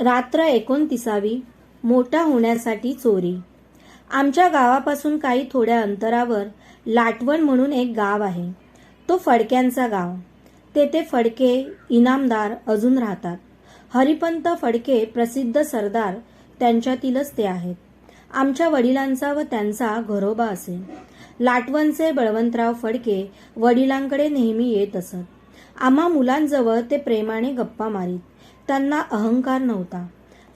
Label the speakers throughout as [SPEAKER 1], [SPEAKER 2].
[SPEAKER 1] रात्र एकोणतीसावी मोठा होण्यासाठी चोरी आमच्या गावापासून काही थोड्या अंतरावर लाटवण म्हणून एक गाव आहे तो फडक्यांचा गाव तेथे फडके इनामदार अजून राहतात हरिपंत फडके प्रसिद्ध सरदार त्यांच्यातीलच ते आहेत आमच्या वडिलांचा व त्यांचा घरोबा असे लाटवणचे बळवंतराव फडके वडिलांकडे नेहमी येत असत आम्हा मुलांजवळ ते प्रेमाने गप्पा मारीत त्यांना अहंकार नव्हता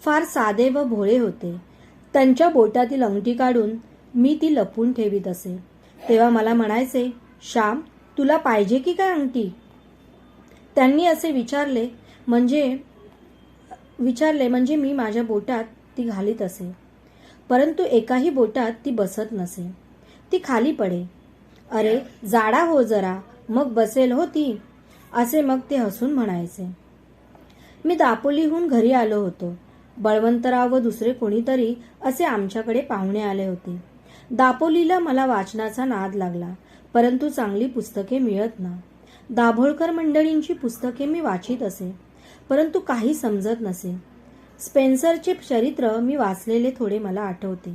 [SPEAKER 1] फार साधे व भोळे होते त्यांच्या बोटातील अंगठी काढून मी ती लपून ठेवीत असे तेव्हा मला म्हणायचे श्याम तुला पाहिजे की काय अंगठी त्यांनी असे विचारले म्हणजे विचारले म्हणजे मी माझ्या बोटात ती घालीत असे परंतु एकाही बोटात ती बसत नसे ती खाली पडे अरे जाडा हो जरा मग बसेल हो ती असे मग ते हसून म्हणायचे मी दापोलीहून घरी आलो होतो बळवंतराव व दुसरे कोणीतरी असे आमच्याकडे पाहुणे आले होते दापोलीला मला वाचनाचा नाद लागला परंतु चांगली पुस्तके मिळत ना दाभोळकर मंडळींची पुस्तके मी वाचित असे परंतु काही समजत नसे स्पेन्सरचे चरित्र मी वाचलेले थोडे मला आठवते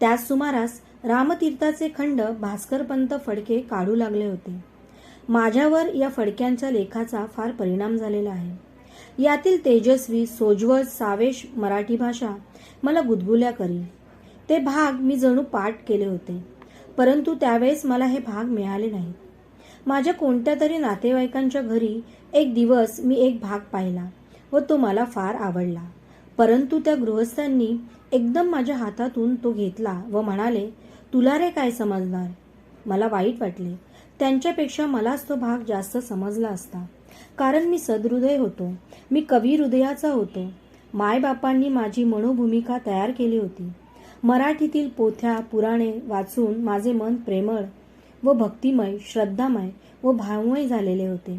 [SPEAKER 1] त्याच सुमारास रामतीर्थाचे खंड भास्करपंत फडके काढू लागले होते माझ्यावर या फडक्यांच्या लेखाचा फार परिणाम झालेला आहे यातील तेजस्वी सोज्वळ सावेश मराठी भाषा मला गुदगुल्या करी ते भाग मी जणू पाठ केले होते परंतु त्यावेळेस मला हे भाग मिळाले नाही माझ्या कोणत्या तरी नातेवाईकांच्या घरी एक दिवस मी एक भाग पाहिला व तो मला फार आवडला परंतु त्या गृहस्थांनी एकदम माझ्या हातातून तो घेतला व म्हणाले तुला रे काय समजणार मला वाईट वाटले त्यांच्यापेक्षा मलाच तो भाग जास्त समजला असता कारण मी सदहृदय होतो मी कवी हृदयाचा होतो मायबापांनी माझी मनोभूमिका तयार केली होती मराठीतील पोथ्या पुराणे वाचून माझे मन प्रेमळ व भक्तिमय श्रद्धामय व भावमय झालेले होते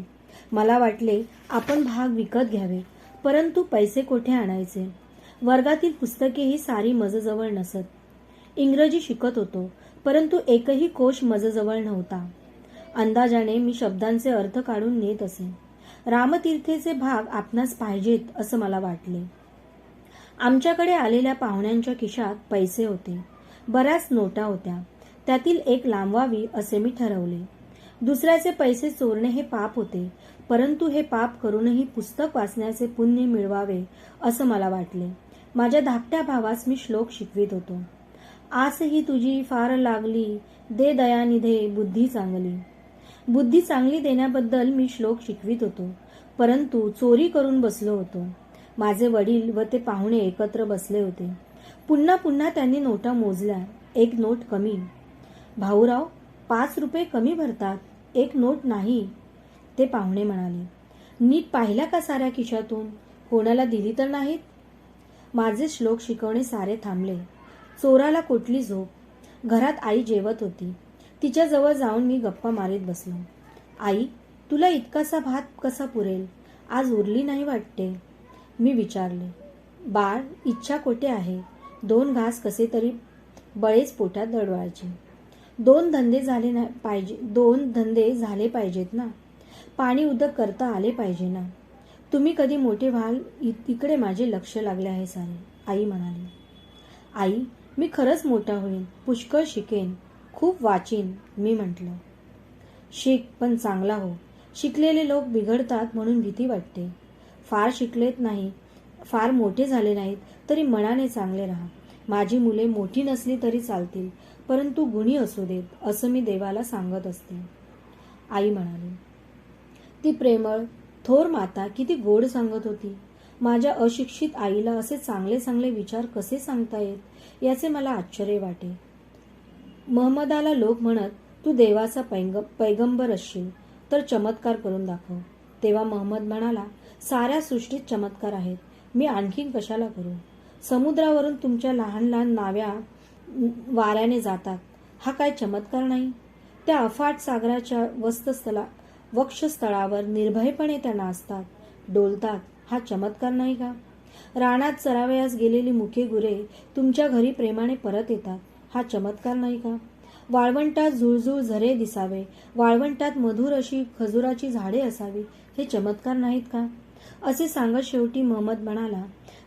[SPEAKER 1] मला वाटले आपण भाग विकत घ्यावे परंतु पैसे कोठे आणायचे वर्गातील पुस्तके ही सारी मजजवळ नसत इंग्रजी शिकत होतो परंतु एकही कोश मजजवळ नव्हता अंदाजाने मी शब्दांचे अर्थ काढून नेत असे रामतीर्थेचे भाग आपणास पाहिजेत असं मला वाटले आमच्याकडे आलेल्या पाहुण्यांच्या खिशात पैसे होते बऱ्याच नोटा होत्या त्यातील एक लांबवावी असे मी ठरवले दुसऱ्याचे पैसे चोरणे हे पाप होते परंतु हे पाप करूनही पुस्तक वाचण्याचे पुण्य मिळवावे असं मला वाटले माझ्या धाकट्या भावास मी श्लोक शिकवित होतो आसही तुझी फार लागली दे दयानिधे बुद्धी चांगली बुद्धी चांगली देण्याबद्दल मी श्लोक शिकवित होतो परंतु चोरी करून बसलो होतो माझे वडील व ते पाहुणे एकत्र बसले होते पुन्हा पुन्हा त्यांनी नोटा मोजल्या एक नोट कमी भाऊराव पाच रुपये कमी भरतात एक नोट नाही ते पाहुणे म्हणाले नीट पाहिला का साऱ्या खिशातून कोणाला दिली तर नाहीत माझे श्लोक शिकवणे सारे थांबले चोराला कुठली झोप घरात आई जेवत होती तिच्याजवळ जाऊन मी गप्पा मारीत बसलो आई तुला इतकासा भात कसा पुरेल आज उरली नाही वाटते मी विचारले बाळ इच्छा कोठे आहे दोन घास कसे तरी बळेच पोटात दडवायचे दोन धंदे झाले ना पाहिजे दोन धंदे झाले पाहिजेत ना पाणी उदक करता आले पाहिजे ना तुम्ही कधी मोठे व्हाल इकडे माझे लक्ष लागले आहे सारे आई म्हणाली आई मी खरंच मोठा होईन पुष्कळ शिकेन खूप वाचीन मी म्हटलं शिक पण चांगला हो शिकलेले लोक बिघडतात म्हणून भीती वाटते फार शिकलेत नाही फार मोठे झाले नाहीत तरी मनाने चांगले राहा माझी मुले मोठी नसली तरी चालतील परंतु गुणी असू देत असं मी देवाला सांगत असते आई म्हणाली ती प्रेमळ थोर माता किती गोड सांगत होती माझ्या अशिक्षित आईला असे चांगले चांगले विचार कसे सांगता येत याचे मला आश्चर्य वाटे महमदाला लोक म्हणत तू देवाचा पैग पैगंबर असशील तर चमत्कार करून दाखव तेव्हा महमद म्हणाला साऱ्या सृष्टीत चमत्कार आहेत मी आणखीन कशाला करू समुद्रावरून तुमच्या लहान लहान नाव्या वाऱ्याने जातात हा काय चमत्कार नाही त्या अफाट सागराच्या वस्तस्थला वक्षस्थळावर निर्भयपणे त्या नाचतात डोलतात हा चमत्कार नाही का रानात चरावयास गेलेली मुखे गुरे तुमच्या घरी प्रेमाने परत येतात हा चमत्कार नाही का वाळवंटात झुळझुळ झरे दिसावे वाळवंटात मधुर अशी खजुराची झाडे असावी हे चमत्कार नाहीत का असे सांगत शेवटी महमद म्हणाला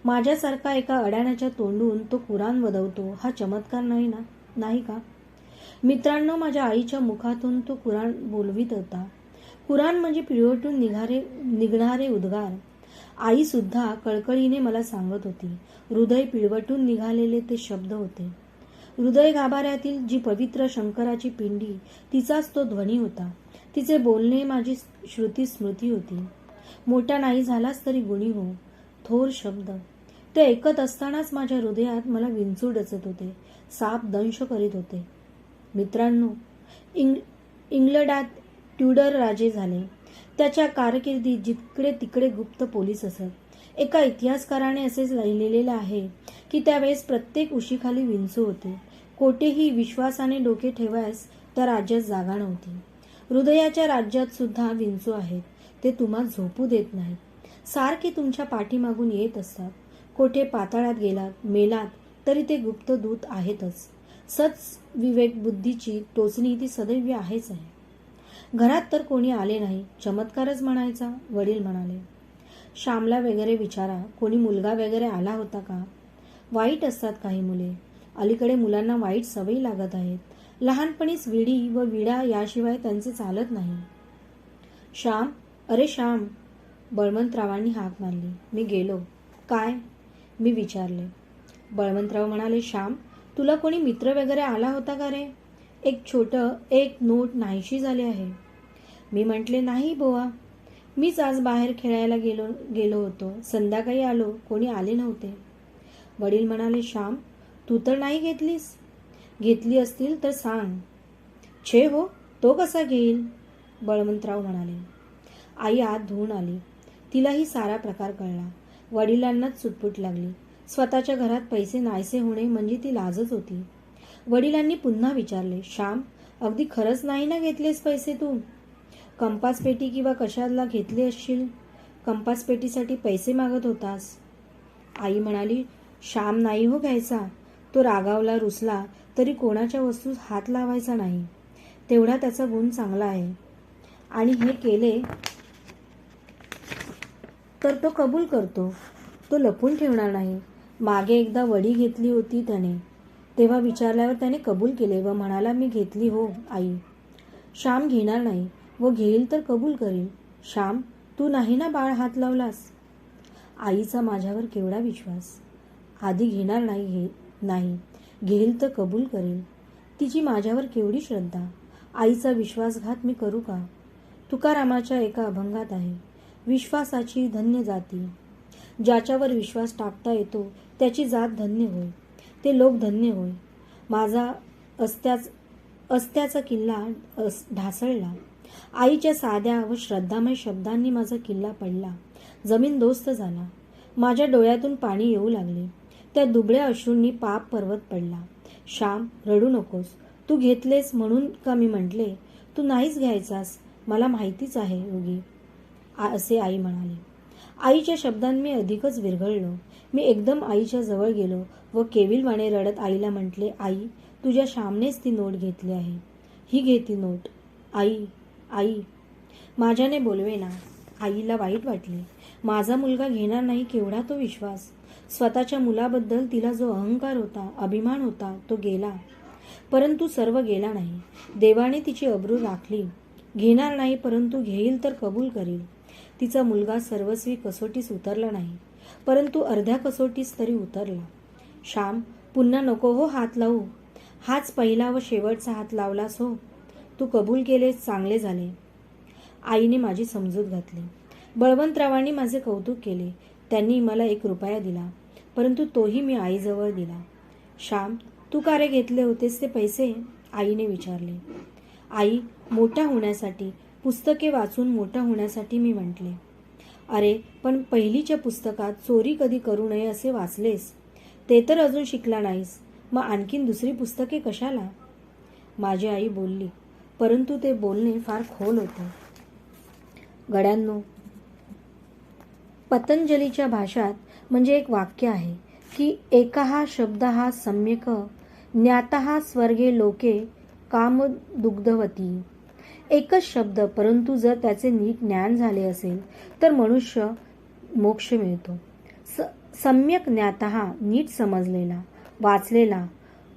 [SPEAKER 1] माझ्यासारखा एका अडाण्याच्या तोंडून तो कुराण वदवतो हा चमत्कार नाही ना नाही का मित्रांनो माझ्या आईच्या मुखातून तो कुराण बोलवीत होता कुराण म्हणजे पिळवटून निघारे निघणारे उद्गार आईसुद्धा कळकळीने मला सांगत होती हृदय पिळवटून निघालेले ते शब्द होते हृदय गाभाऱ्यातील जी पवित्र शंकराची पिंडी तिचाच तो ध्वनी होता तिचे बोलणे माझी श्रुती स्मृती होती मोठा नाही झालाच तरी गुणी हो थोर शब्द ते ऐकत असतानाच माझ्या हृदयात मला विंचू डचत होते साप दंश करीत होते मित्रांनो इंग्लंडात ट्युडर राजे झाले त्याच्या कारकिर्दीत जिकडे तिकडे गुप्त पोलीस असत एका इतिहासकाराने असे लिहिलेले आहे की त्यावेळेस प्रत्येक उशीखाली विंचू होते कोठेही विश्वासाने डोके ठेवायस त्या राज्यात जागा नव्हती हृदयाच्या राज्यात सुद्धा विंचू आहेत ते तुम्हा झोपू देत नाहीत सारखे तुमच्या पाठीमागून येत असतात कोठे पाताळात गेलात मेलात तरी ते गुप्त दूत आहेतच सच विवेक बुद्धीची टोचणी ती सदैव आहेच आहे घरात तर कोणी आले नाही चमत्कारच म्हणायचा वडील म्हणाले श्यामला वगैरे विचारा कोणी मुलगा वगैरे आला होता का वाईट असतात काही मुले अलीकडे मुलांना वाईट सवयी लागत आहेत लहानपणीच विडी व विडा याशिवाय त्यांचे चालत नाही श्याम अरे श्याम बळवंतरावांनी हाक मारली मी गेलो काय मी विचारले बळवंतराव म्हणाले श्याम तुला कोणी मित्र वगैरे आला होता का रे एक छोटं एक नोट नाहीशी झाले आहे मी म्हटले नाही बोवा मीच आज बाहेर खेळायला गेलो गेलो होतो संध्याकाळी आलो कोणी आले नव्हते वडील म्हणाले श्याम तू तर नाही घेतलीस घेतली असतील तर सांग छे हो तो कसा घेईल बळवंतराव म्हणाले आई आत धुवून आली तिलाही सारा प्रकार कळला वडिलांनाच सुटपुट लागली स्वतःच्या घरात पैसे नाहीसे होणे म्हणजे ती लाजच होती वडिलांनी पुन्हा विचारले श्याम अगदी खरंच नाही ना घेतलेस पैसे तू कंपास पेटी किंवा कशाला घेतली असशील कंपास पेटीसाठी पैसे मागत होतास आई म्हणाली श्याम नाही हो घ्यायचा तो रागावला रुसला तरी कोणाच्या वस्तूस हात लावायचा नाही तेवढा त्याचा गुण चांगला आहे आणि हे केले तर तो कबूल करतो तो लपून ठेवणार नाही मागे एकदा वडी घेतली होती त्याने तेव्हा विचारल्यावर त्याने कबूल केले व म्हणाला मी घेतली हो आई श्याम घेणार नाही व घेईल तर कबूल करील श्याम तू नाही ना बाळ हात लावलास आईचा माझ्यावर केवढा विश्वास आधी घेणार नाही हे नाही घेईल तर कबूल करेल तिची माझ्यावर केवढी श्रद्धा आईचा विश्वासघात मी करू का तुकारामाच्या एका अभंगात आहे विश्वासाची धन्य जाती ज्याच्यावर विश्वास टाकता येतो त्याची जात धन्य होय ते लोक धन्य होय माझा अस्त्याच अस्त्याचा किल्ला अस ढासळला आईच्या साध्या व श्रद्धामय शब्दांनी माझा किल्ला पडला जमीन दोस्त झाला माझ्या डोळ्यातून पाणी येऊ लागले त्या दुबळ्या अश्रूंनी पाप पर्वत पडला श्याम रडू नकोस तू घेतलेस म्हणून का मी म्हटले तू नाहीच घ्यायचास मला माहितीच आहे योगी असे आई म्हणाली आईच्या शब्दांनी अधिकच विरघळलो मी एकदम आईच्या जवळ गेलो व केविलवाने रडत आईला म्हटले आई तुझ्या श्यामनेच ती नोट घेतली आहे ही घे ती नोट आई आई माझ्याने बोलवेना आईला वाईट वाटले माझा मुलगा घेणार नाही केवढा तो विश्वास स्वतःच्या मुलाबद्दल तिला जो अहंकार होता अभिमान होता तो गेला परंतु सर्व गेला नाही देवाने तिची अब्रू राखली घेणार नाही परंतु घेईल तर कबूल करील तिचा मुलगा सर्वस्वी कसोटीस उतरला नाही परंतु अर्ध्या कसोटीस तरी उतरला श्याम पुन्हा नको हो हात लावू हाच पहिला व शेवटचा हात लावलास हो तू कबूल केलेस चांगले झाले आईने माझी समजूत घातली बळवंतरावांनी माझे कौतुक केले त्यांनी मला एक रुपया दिला परंतु तोही मी आईजवळ दिला श्याम तू का रे घेतले होतेस ते पैसे आईने विचारले आई मोठा होण्यासाठी पुस्तके वाचून मोठा होण्यासाठी मी म्हटले अरे पण पहिलीच्या पुस्तकात चोरी कधी करू नये असे वाचलेस ते तर अजून शिकला नाहीस मग आणखीन दुसरी पुस्तके कशाला माझी आई बोलली परंतु ते बोलणे फार खोल होते गड्यांनो पतंजलीच्या भाषात म्हणजे एक वाक्य आहे की एका हा शब्द हा सम्यक ज्ञाता स्वर्गे लोके काम दुग्धवती एकच शब्द परंतु जर त्याचे नीट ज्ञान झाले असेल तर मनुष्य मोक्ष मिळतो स सम्यक ज्ञाता नीट समजलेला वाचलेला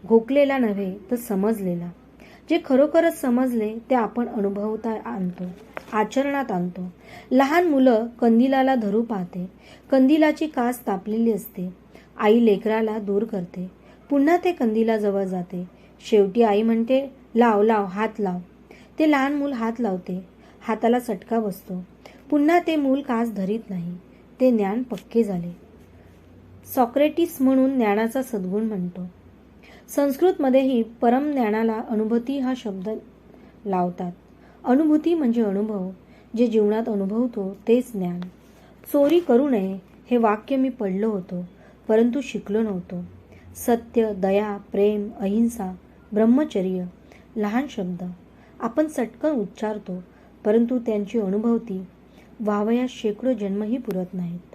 [SPEAKER 1] घोकलेला नव्हे तर समजलेला जे खरोखरच समजले ते आपण अनुभवता आणतो आचरणात आणतो लहान मुलं कंदिलाला धरू पाहते कंदिलाची कास तापलेली असते आई लेकराला दूर करते पुन्हा ते कंदिलाजवळ जाते शेवटी आई म्हणते लाव लाव हात लाव ते लहान मूल हात लावते हाताला चटका बसतो पुन्हा ते मूल कास धरीत नाही ते ज्ञान पक्के झाले सॉक्रेटिस म्हणून ज्ञानाचा सद्गुण म्हणतो संस्कृतमध्येही परमज्ञानाला अनुभूती हा शब्द लावतात अनुभूती म्हणजे अनुभव जे जीवनात अनुभवतो तेच ज्ञान चोरी करू नये हे वाक्य मी पडलो होतो परंतु शिकलो नव्हतो सत्य दया प्रेम अहिंसा ब्रह्मचर्य लहान शब्द आपण चटकन उच्चारतो परंतु त्यांची अनुभवती व्हावयास शेकडो जन्मही पुरत नाहीत